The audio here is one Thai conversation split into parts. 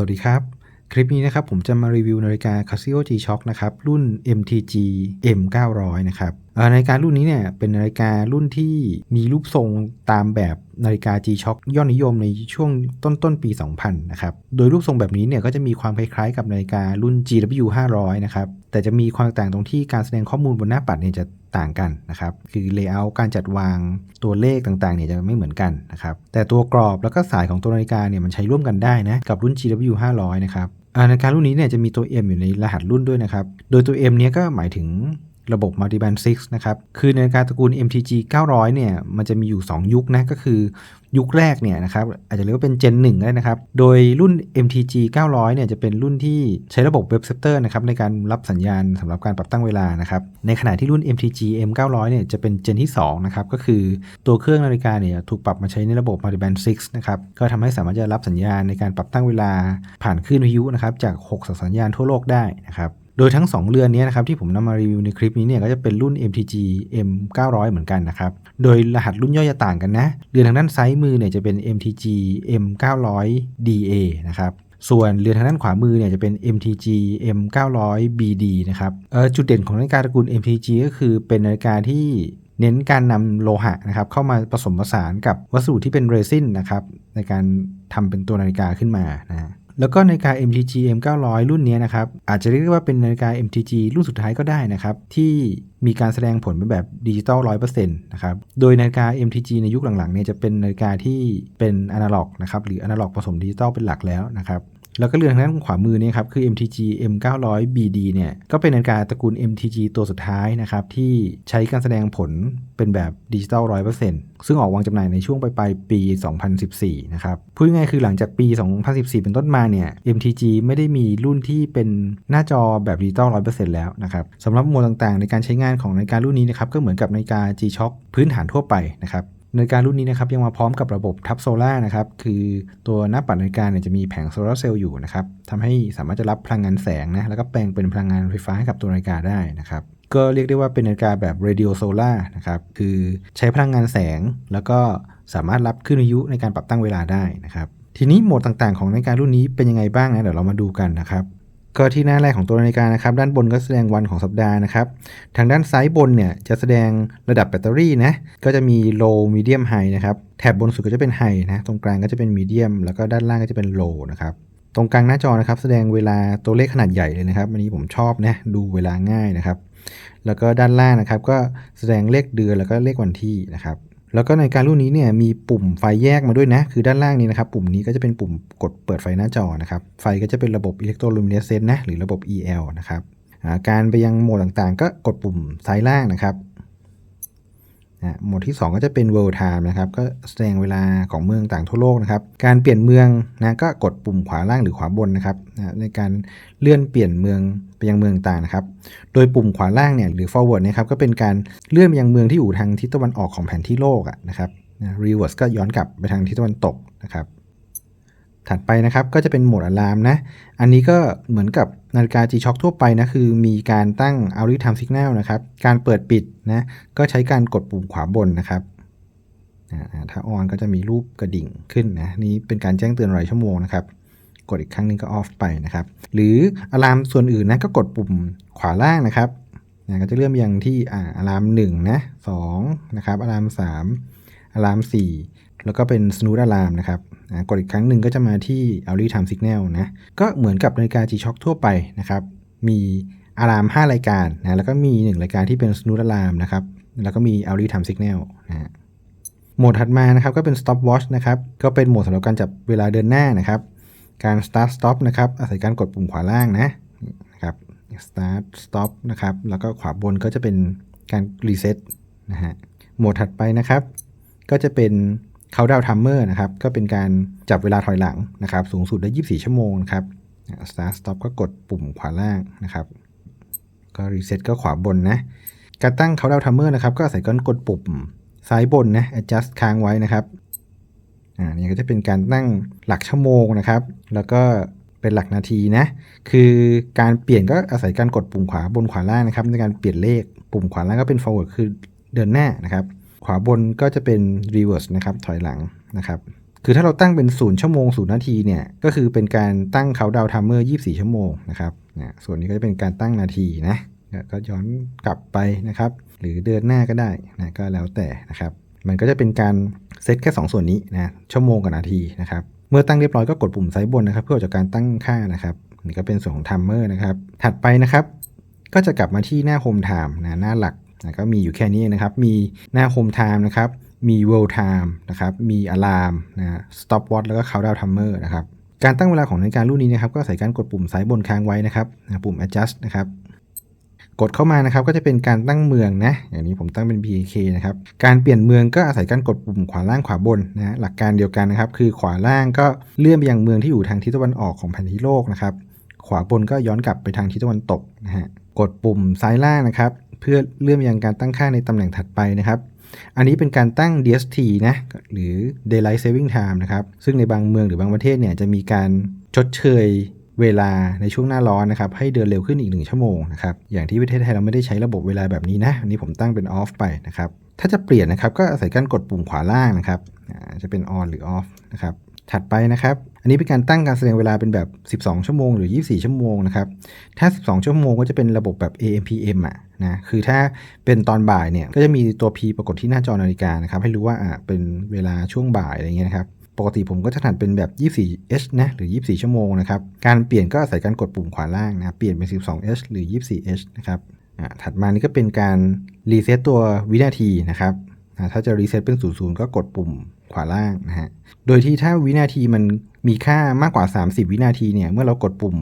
วัสดีครับ คลิปนี้นะครับผมจะมารีวิวนาฬิกา Casio G-Shock นะครับรุ่น MTG M900 นะครับนาฬิการุ่นนี้เนี่ยเป็นนาฬิการุ่นที่มีรูปทรงตามแบบนาฬิกา G-Shock ยอดนิยมในช่วงต้นต้นๆปี 2000 นะครับ โดยรูปทรงแบบนี้เนี่ยก็จะมีความคล้ายๆกับนาฬิการุ่น GW 500 นะครับ แต่จะมีความต่างตรงที่การแสดงข้อมูลบนหน้าปัดเนี่ยจะ ต่างกันนะครับคือ layout การจัดวางตัวเลขต่างๆเนี่ยจะไม่เหมือนกันนะครับแต่ตัวกรอบแล้วก็สายของตัวนาฬิกาเนี่ยมันใช้ร่วมกันได้นะกับรุ่น GW 500นะครับนาฬิการุ่นนี้เนี่ยจะมีตัว M อยู่ในรหัสรุ่นด้วยนะครับโดยตัว M เนี้ยก็หมายถึง ระบบ Multiband 6 นะครับ คือนาฬิกาตระกูล MTG 900 เนี่ย มันจะมีอยู่ 2 ยุคนะ ก็คือยุคแรกเนี่ยนะครับ อาจจะเรียกว่าเป็น Gen 1ได้นะครับ โดยรุ่น MTG 900 เนี่ย จะเป็นรุ่นที่ใช้ระบบ Web Scepter นะครับในการรับสัญญาณสำหรับการปรับตั้งเวลานะครับ ในขณะที่รุ่น MTG M900 เนี่ย จะเป็น Gen ที่ 2 นะครับ ก็คือตัวเครื่องนาฬิกาเนี่ยถูกปรับมาใช้ในระบบ Multiband 6 นะครับ ก็ทำให้สามารถจะรับสัญญาณในการปรับตั้งเวลาผ่านคลื่นวิทยุนะครับจาก 6 สัญญาณทั่วโลกได้นะครับ โดยทั้ง 2 เรือนนี้นะครับที่ผมนำมารีวิวในคลิปนี้เนี่ยก็จะเป็นรุ่น MTG M900 เหมือนกันนะครับโดยรหัสรุ่นย่อยจะต่างกันนะ เรือนทางด้านซ้ายมือเนี่ยจะเป็น MTG M900DA นะครับส่วนเรือนทางด้านขวามือเนี่ยจะเป็น MTG M900BD นะครับเออจุดเด่นของนาฬิกาตระกูล MTG ก็คือเป็นนาฬิกาที่เน้นการนำโลหะนะครับเข้ามาผสมผสานกับวัสดุที่เป็นเรซินนะครับในการทำเป็นตัวนาฬิกาขึ้นมานะ แล้วก็นาฬิกา MTG M900 รุ่นนี้นะครับ อาจจะเรียกว่าเป็นนาฬิกา MTG รุ่นสุดท้ายก็ได้นะครับ ที่มีการแสดงผลเป็นแบบดิจิตอล100%นะครับ โดยนาฬิกา MTG ในยุคหลังๆเนี่ยจะเป็นนาฬิกาที่เป็นอนาล็อกนะครับ หรืออนาล็อกผสมดิจิตอลเป็นหลักแล้วนะครับ แล้วก็เรือทางด้านขวามือเนี่ยครับคือ MTG M900BD เนี่ยก็เป็นนาฬิกาตระกูล MTG ตัวสุดท้ายนะครับที่ใช้การแสดงผลเป็นแบบดิจิตอล100%ซึ่งออกวางจำหน่ายในช่วงปลายปี 2014 นะครับพูดง่ายคือหลังจากปี 2014 เป็นต้นมาเนี่ย MTG ไม่ได้มีรุ่นที่เป็นหน้าจอแบบดิจิตอล100%แล้วนะครับสำหรับโหมดต่างๆ ในการใช้งานของนาฬิการุ่นนี้นะครับก็เหมือนกับนาฬิกา G-Shock พื้นฐานทั่วไปนะครับ นาฬิการุ่นนี้นะครับยังมาพร้อมกับระบบทับโซล่านะครับคือตัวหน้าปัดนาฬิกาเนี่ยจะมีแผงโซลาร์เซลล์อยู่นะครับทำให้สามารถจะรับพลังงานแสงนะแล้วก็แปลงเป็นพลังงานไฟฟ้าให้กับตัวนาฬิกาได้นะครับก็เรียกได้ว่าเป็นนาฬิกาแบบ radio solar นะครับคือใช้พลังงานแสง แล้วก็สามารถรับคลื่นวิทยุในการปรับตั้งเวลาได้นะครับทีนี้โหมดต่างๆ ของนาฬิการุ่นนี้เป็นยังไงบ้างนะเดี๋ยวเรามาดูกันนะครับ ก็ที่หน้าแรกของตัวนาฬิกานะครับ ด้านบนก็แสดงวันของสัปดาห์นะครับ ทางด้านซ้ายบนเนี่ยจะแสดงระดับแบตเตอรี่นะ ก็จะมี low medium high นะครับ แถบบนสุดก็จะเป็น high นะ ตรงกลางก็จะเป็น medium แล้วก็ด้านล่างก็จะเป็น low นะครับ ตรงกลางหน้าจอนะครับ แสดงเวลาตัวเลขขนาดใหญ่เลยนะครับ อันนี้ผมชอบนะ ดูเวลาง่ายนะครับ แล้วก็ด้านล่างนะครับ ก็แสดงเลขเดือนแล้วก็เลขวันที่นะครับ แล้วก็ในการรุ่นนี้เนี่ยมีปุ่มไฟแยกมาด้วยนะ คือด้านล่างนี้นะครับ ปุ่มนี้ก็จะเป็นปุ่มกดเปิดไฟหน้าจอนะครับ ไฟก็จะเป็นระบบอิเล็กโทรลูมิเนสเซนต์นะ หรือระบบ EL นะครับการไปยังโหมดต่างๆ ก็กดปุ่มซ้ายล่างนะครับ นะหมวดที่ 2 ก็จะเป็น World Time นะครับ ก็แสดงเวลาของเมืองต่างทั่วโลกนะครับ การเปลี่ยนเมืองนะก็กดปุ่มขวาล่างหรือขวาบนนะครับนะในการเลื่อนเปลี่ยนเมืองไปยังเมืองต่างนะครับ โดยปุ่มขวาล่างเนี่ยหรือ forward นะครับก็เป็นการเลื่อนไปยังเมืองที่อยู่ทางทิศตะวันออกของแผนที่โลกอะนะครับนะ reverse ก็ย้อนกลับไปทางทิศตะวันตกนะครับ ถัดไปนะครับก็จะเป็นโหมดอะลามนะ อันนี้ก็เหมือนกับนาฬิกา G-Shock ทั่วไปนะ คือมีการตั้ง hourly time signal นะครับ การเปิดปิดนะ ก็ใช้การกดปุ่มขวาบนนะครับอ่าถ้าออนก็จะมีรูปกระดิ่งขึ้นนะ นี่เป็นการแจ้งเตือนรายชั่วโมงนะครับ กดอีกครั้งหนึงก็ออฟไปนะครับ หรืออะลามส่วนอื่นนะก็กดปุ่มขวาล่างนะครับนะก็จะเริ่มยังที่อ่าอะลาม1นะ2นะครับอะลาม3อะลาม4 แล้วก็เป็น snooze alarm นะครับกดอีกครั้งหนึ่งก็จะมาที่ hourly time signal นะ ก็เหมือนกับนาฬิกา G-Shock ทั่วไปนะครับ มีอะลาม 5 รายการนะ แล้วก็มี 1 รายการที่เป็น snooze alarm นะครับ แล้วก็มี hourly time signal นะฮะโหมดถัดมานะครับก็เป็น stop watch นะครับ ก็เป็นโหมดสำหรับการจับเวลาเดินหน้านะครับ การ start stop นะครับ อาศัยการกดปุ่มขวาล่างนะนะครับ start stop นะครับ แล้วก็ขวาบนก็จะเป็นการ reset นะฮะ โหมดถัดไปนะครับ ก็จะเป็น countdown timer นะครับก็เป็นการจับเวลาถอยหลังนะครับ สูงสุดได้ 24 ชั่วโมงนะครับ start stop ก็กดปุ่มขวาล่างนะครับ ก็ reset ก็ขวาบนนะ การตั้ง countdown timer นะครับ ก็อาศัยการกดปุ่มซ้ายบนนะ adjust ค้างไว้นะครับอ่านี่ก็จะเป็นการตั้งหลักชั่วโมงนะครับ แล้วก็เป็นหลักนาทีนะ คือการเปลี่ยนก็อาศัยการกดปุ่มขวาบนขวาล่างนะครับ ในการเปลี่ยนเลขปุ่มขวาล่างก็เป็น forward คือเดินหน้านะครับ ขวาบนก็จะเป็น reverse นะครับถอยหลังนะครับ คือถ้าเราตั้งเป็น 0 ชั่วโมง 0 นาทีเนี่ยก็คือเป็นการตั้งเขาดาวทัมเมอร์ 24 ชั่วโมงนะครับนะส่วนนี้ก็จะเป็นการตั้งนาทีนะก็ย้อนกลับไปนะครับ หรือเดินหน้าก็ได้นะก็แล้วแต่นะครับมันก็จะเป็นการเซตแค่ 2 ส่วนนี้นะชั่วโมงกับนาทีนะครับเมื่อตั้งเรียบร้อยก็กดปุ่มไซส์บนนะครับ เพื่อออกจากการตั้งค่านะครับนี่ก็เป็นส่วนของทัมเมอร์นะครับ ถัดไปนะครับ ก็จะกลับมาที่หน้าโฮมไทม์นะหน้าหลัก นะก็มีอยู่แค่นี้นะครับ มีหน้าโฮมไทม์นะครับ มี world time นะครับ มี alarm นะ stop watch แล้วก็ countdown timer นะครับ การตั้งเวลาของนาฬิการุ่นนี้นะครับ ก็ใส่การกดปุ่มซ้ายบนค้างไว้นะครับนะปุ่ม adjust นะครับ กดเข้ามานะครับ ก็จะเป็นการตั้งเมืองนะ อย่างนี้ผมตั้งเป็น BK นะครับ การเปลี่ยนเมืองก็อาศัยการกดปุ่มขวาล่างขวาบนนะ หลักการเดียวกันนะครับ คือขวาล่างก็เลื่อนไปยังเมืองที่อยู่ทางทิศตะวันออกของแผนที่โลกนะครับ ขวาบนก็ย้อนกลับไปทางทิศตะวันตกนะฮะ กดปุ่มซ้ายล่างนะครับ เพื่อเลื่อนไปยังการตั้งค่าในตำแหน่งถัดไปนะครับ อันนี้เป็นการตั้ง DST นะหรือ Daylight Saving Time นะครับ ซึ่งในบางเมืองหรือบางประเทศเนี่ยจะมีการชดเชยเวลาในช่วงหน้าร้อนนะครับให้เดินเร็วขึ้นอีก 1 ชั่วโมงนะครับอย่างที่ประเทศไทยเราไม่ได้ใช้ระบบเวลาแบบนี้นะอันนี้ผมตั้งเป็น off ไปนะครับถ้าจะเปลี่ยนนะครับก็อาศัยการกดปุ่มขวาล่างนะครับจะเป็น on หรือ off นะครับถัดไปนะครับ อันนี้เป็นการตั้งการแสดงเวลาเป็นแบบ 12 ชั่วโมงหรือ 24 ชั่วโมงนะครับ ถ้า 12 ชั่วโมงก็จะเป็นระบบแบบ AM PM อะนะ คือถ้าเป็นตอนบ่ายเนี่ย ก็จะมีตัว P ปรากฏที่หน้าจอนาฬิกานะครับ ให้รู้ว่าอ่าเป็นเวลาช่วงบ่ายอะไรเงี้ยนะครับ ปกติผมก็จะถัดเป็นแบบ 24H นะ หรือ 24 ชั่วโมงนะครับ การเปลี่ยนก็อาศัยการกดปุ่มขวาล่างนะ เปลี่ยนเป็น 12H หรือ 24H นะครับอ่าถัดมานี่ก็เป็นการรีเซ็ตตัววินาทีนะครับถ้าจะรีเซ็ตเป็น 00 ก็กดปุ่มขวาล่างนะฮะ โดยที่ถ้าวินาทีมัน มีค่ามากกว่า 30 วินาทีเนี่ย เมื่อเรากดปุ่ม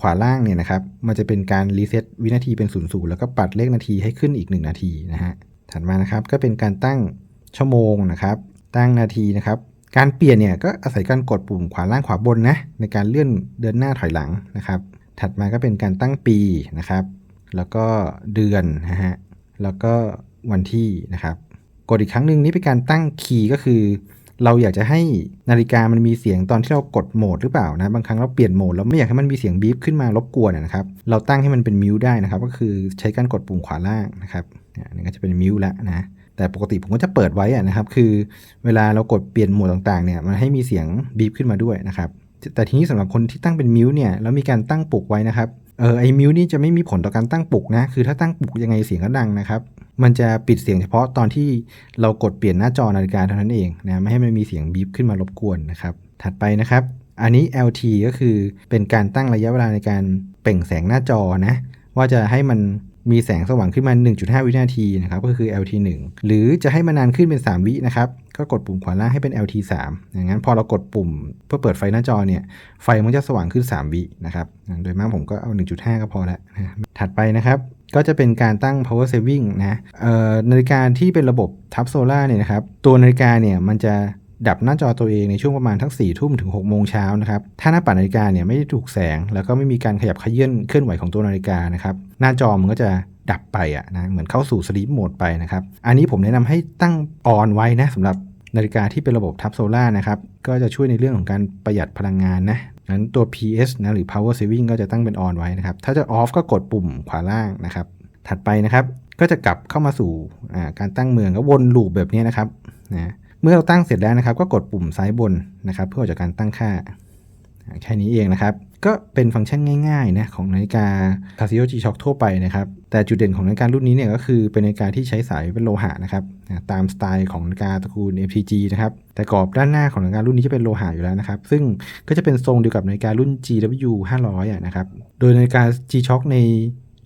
ขวาล่างเนี่ยนะครับ มันจะเป็นการรีเซ็ตวินาทีเป็น00แล้วก็ปัดเลขนาทีให้ขึ้นอีก 1 นาทีนะฮะ ถัดมานะครับก็เป็นการตั้งชั่วโมงนะครับ ตั้งนาทีนะครับ การเปลี่ยนเนี่ยก็อาศัยการกดปุ่มขวาล่างขวาบนนะในการเลื่อนเดินหน้าถอยหลังนะครับ ถัดมาก็เป็นการตั้งปีนะครับ แล้วก็เดือนนะฮะ แล้วก็วันที่นะครับ กดอีกครั้งหนึ่งนี่เป็นการตั้งคีย์ก็คือ เราอยากจะให้นาฬิกามันมีเสียงตอนที่เรากดโหมดหรือเปล่านะบางครั้งเราเปลี่ยนโหมดแล้วไม่อยากให้มันมีเสียงบีบขึ้นมารบกวนนะครับเราตั้งให้มันเป็นมิวได้นะครับ ก็คือใช้การกดปุ่มขวาล่างนะครับนี่ก็จะเป็นมิวแล้วนะแต่ปกติผมก็จะเปิดไว้นะครับ คือเวลาเรากดเปลี่ยนโหมดต่างๆเนี่ยมันให้มีเสียงบีบขึ้นมาด้วยนะครับแต่ทีนี้สำหรับคนที่ตั้งเป็นมิวเนี่ยแล้วมีการตั้งปลุกไว้นะครับเออไอมิวนี่จะไม่มีผลต่อการตั้งปลุกนะคือถ้าตั้งปลุกยังไงเสียงก็ดังนะครับ มันจะปิดเสียงเฉพาะตอนที่เรากดเปลี่ยนหน้าจอนาฬิกาเท่านั้นเองนะไม่ให้มันมีเสียงบีบขึ้นมารบกวนนะครับถัดไปนะครับอันนี้ LT ก็คือเป็นการตั้งระยะเวลาในการเปล่งแสงหน้าจอนะว่าจะให้มันมีแสงสว่างขึ้นมา 1.5 วินาทีนะครับก็คือ LT 1 หรือจะให้มันนานขึ้นเป็น 3 วินะครับ ก็กดปุ่มขวาล่างให้เป็น LT 3อย่างนั้นพอเรากดปุ่มเพื่อเปิดไฟหน้าจอเนี่ย ไฟมันจะสว่างขึ้น 3 วินะครับ โดยมากผมก็เอา 1.5 ก็พอแล้วนะถัดไปนะครับ ก็จะเป็นการตั้ง power saving นะนาฬิกาที่เป็นระบบทับโซล่าเนี่ยนะครับ ตัวนาฬิกาเนี่ยมันจะดับหน้าจอตัวเองในช่วงประมาณทั้ง4ทุ่มถึง6โมงเช้านะครับ ถ้าหน้าปัดนาฬิกาเนี่ยไม่ได้ถูกแสง แล้วก็ไม่มีการขยับขยื่นเคลื่อนไหวของตัวนาฬิกานะครับ หน้าจอมันก็จะ ดับไปอะนะเหมือนเข้าสู่ sleep mode ไปนะครับ อันนี้ผมแนะนำให้ตั้งออนไว้นะสำหรับนาฬิกาที่เป็นระบบทับโซล่านะครับ ก็จะช่วยในเรื่องของการประหยัดพลังงานนะนั้นตัว PS นะหรือ power saving ก็จะตั้งเป็นออนไว้นะครับ ถ้าจะ off ก็กดปุ่มขวาล่างนะครับ ถัดไปนะครับ ก็จะกลับเข้ามาสู่การตั้งเมืองก็วนลูปแบบนี้นะครับนะเมื่อเราตั้งเสร็จแล้วนะครับ ก็กดปุ่มซ้ายบนนะครับ เพื่อจากการตั้งค่า แค่นี้เองนะครับ ก็เป็นฟังก์ชันง่ายๆนะของนาฬิกา Casio G-Shock ทั่วไปนะครับ แต่จุดเด่นของนาฬิการุ่นนี้เนี่ยก็คือเป็นนาฬิกาที่ใช้สายเป็นโลหะนะครับตามสไตล์ของนาฬิกาตระกูล FTG นะครับแต่กรอบด้านหน้าของนาฬิการุ่นนี้จะเป็นโลหะอยู่แล้วนะครับ ซึ่งก็จะเป็นทรงเดียวกับนาฬิการุ่น GW 500นะครับโดยนาฬิกา G-Shock ใน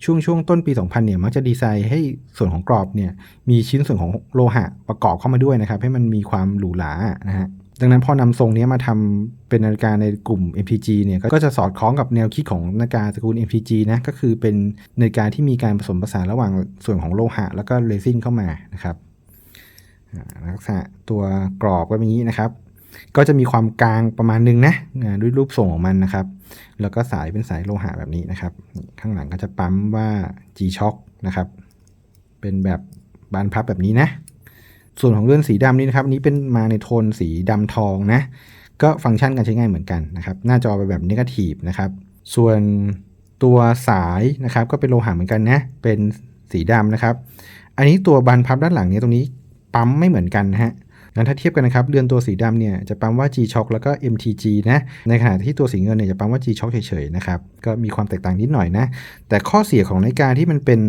ช่วงช่วงต้นปี 2000 เนี่ยมักจะดีไซน์ให้ส่วนของกรอบเนี่ยมีชิ้นส่วนของโลหะประกอบเข้ามาด้วยนะครับ ให้มันมีความหรูหรานะฮะ ดังนั้นพอนำทรงนี้มาทำเป็นนาฬิกาในกลุ่ม MTG เนี่ยก็จะสอดคล้องกับแนวคิดของนาฬิกาตระกูล MTG นะก็คือเป็นนาฬิกาที่มีการผสมผสานระหว่างส่วนของโลหะ แล้วก็เรซินเข้ามานะครับลักษณะตัวกรอบก็เป็นอย่างนี้นะครับ ก็จะมีความกลางประมาณนึงนะด้วยรูปทรงของมันนะครับ แล้วก็สายเป็นสายโลหะแบบนี้นะครับ ข้างหลังก็จะปั๊มว่า G-Shock นะครับ เป็นแบบบานพับแบบนี้นะ ส่วนของเลื่อนสีดำนี้นะครับนี้เป็นมาในโทนสีดำทองนะ ก็ฟังก์ชันการใช้ง่านเหมือนกันนะครับ หน้าจอไปแบบนิเกทีฟนะครับ ส่วนตัวสายนะครับก็เป็นโลหะเหมือนกันนะ เป็นสีดำนะครับ อันนี้ตัวบานพับด้านหลังเนี่ยตรงนี้ปั๊มไม่เหมือนกันนะฮะงั้นถ้าเทียบกันนะครับ เรือนตัวสีดำเนี่ยจะปั๊มว่า G-Shock แล้วก็ MTG นะ ในขณะที่ตัวสีเงินเนี่ยจะปั๊มว่า G-Shock เฉยๆนะครับ ก็มีความแตกต่างนิดหน่อยนะ แต่ข้อเสียของนาฬิกาที่มันเป็น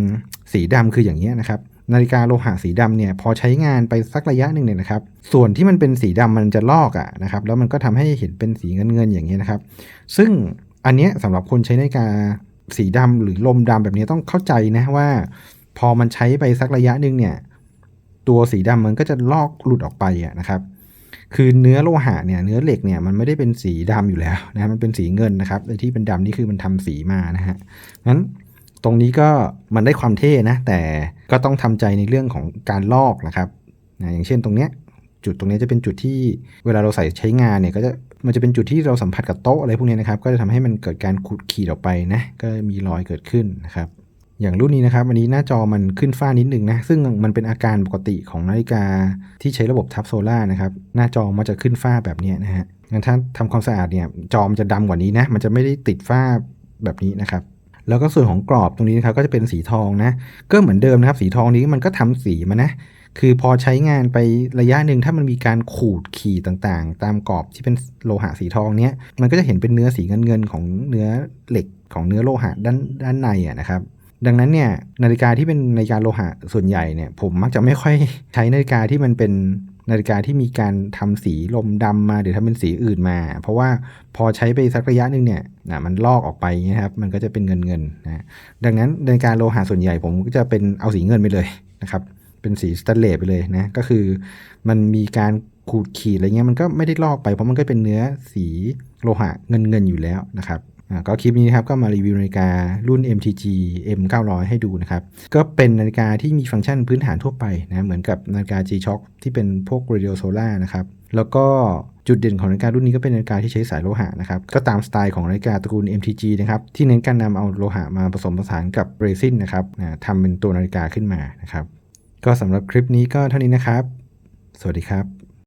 สีดำคืออย่างนี้นะครับ นาฬิกาโลหะสีดำเนี่ยพอใช้งานไปสักระยะหนึ่งเนี่ยนะครับ ส่วนที่มันเป็นสีดำมันจะลอกอะนะครับ แล้วมันก็ทำให้เห็นเป็นสีเงินเงินอย่างเงี้ยนะครับ ซึ่งอันเนี้ยสำหรับคนใช้นาฬิกาสีดำหรือลมดำแบบนี้ต้องเข้าใจนะว่า พอมันใช้ไปสักระยะหนึ่งเนี่ย ตัวสีดำมันก็จะลอกหลุดออกไปอะนะครับคือเนื้อโลหะเนี่ยเนื้อเหล็กเนี่ยมันไม่ได้เป็นสีดำอยู่แล้วนะมันเป็นสีเงินนะครับไอ้ที่เป็นดำนี่คือมันทำสีมานะฮะงั้น ตรงนี้ก็มันได้ความเท่นะ แต่ก็ต้องทำใจในเรื่องของการลอกนะครับนะอย่างเช่นตรงเนี้ยจุดตรงเนี้ยจะเป็นจุดที่เวลาเราใส่ใช้งานเนี่ยก็จะมันจะเป็นจุดที่เราสัมผัสกับโต๊ะอะไรพวกนี้นะครับ ก็จะทำให้มันเกิดการขูดขีดออกไปนะก็มีรอยเกิดขึ้นนะครับอย่างรุ่นนี้นะครับอันนี้หน้าจอมันขึ้นฟ้านิดนึงนะซึ่งมันเป็นอาการปกติของนาฬิกาที่ใช้ระบบทับโซล่านะครับหน้าจอมันจะขึ้นฟ้าแบบเนี้ยนะฮะงั้นถ้าทำความสะอาดเนี่ยจอมนจะดำกว่านี้นะมันจะไม่ได้ติดฟ้าแบบนี้นะครับ แล้วก็ส่วนของกรอบตรงนี้นะครับก็จะเป็นสีทองนะ ก็เหมือนเดิมนะครับ สีทองนี้มันก็ทำสีมานะ คือพอใช้งานไประยะหนึ่งถ้ามันมีการขูดขีดต่างๆ ตามกรอบที่เป็นโลหะสีทองเนี้ยมันก็จะเห็นเป็นเนื้อสีเงินๆของเนื้อเหล็กของเนื้อโลหะด้านด้านในอะนะครับดังนั้นเนี่ยนาฬิกาที่เป็นนาฬิกาโลหะส่วนใหญ่เนี่ยผมมักจะไม่ค่อยใช้นาฬิกาที่มันเป็น นาฬิกาที่มีการทำสีลมดำมาหรือทำเป็นสีอื่นมา เพราะว่าพอใช้ไปสักระยะหนึ่งเนี่ยนะมันลอกออกไปนะครับ มันก็จะเป็นเงินเงินนะดังนั้นนาฬิกาโลหะส่วนใหญ่ผมก็จะเป็นเอาสีเงินไปเลยนะครับ เป็นสีสแตนเลสไปเลยนะ ก็คือมันมีการขูดขีดอะไรเงี้ยมันก็ไม่ได้ลอกไปเพราะมันก็เป็นเนื้อสีโลหะเงินเงินอยู่แล้วนะครับ ก็คลิปนี้นะครับก็มารีวิวนาฬิการุ่น MTG M900 ให้ดูนะครับ ก็เป็นนาฬิกาที่มีฟังก์ชันพื้นฐานทั่วไปนะเหมือนกับนาฬิกา G-Shock ที่เป็นพวก Radio Solar นะครับ แล้วก็จุดเด่นของนาฬิการุ่นนี้ก็เป็นนาฬิกาที่ใช้สายโลหะนะครับ ก็ตามสไตล์ของนาฬิกาตระกูล MTG นะครับ ที่เน้นการนำเอาโลหะมาผสมผสานกับเรซินนะครับนะทำเป็นตัวนาฬิกาขึ้นมานะครับ ก็สำหรับคลิปนี้ก็เท่านี้นะครับ สวัสดีครับ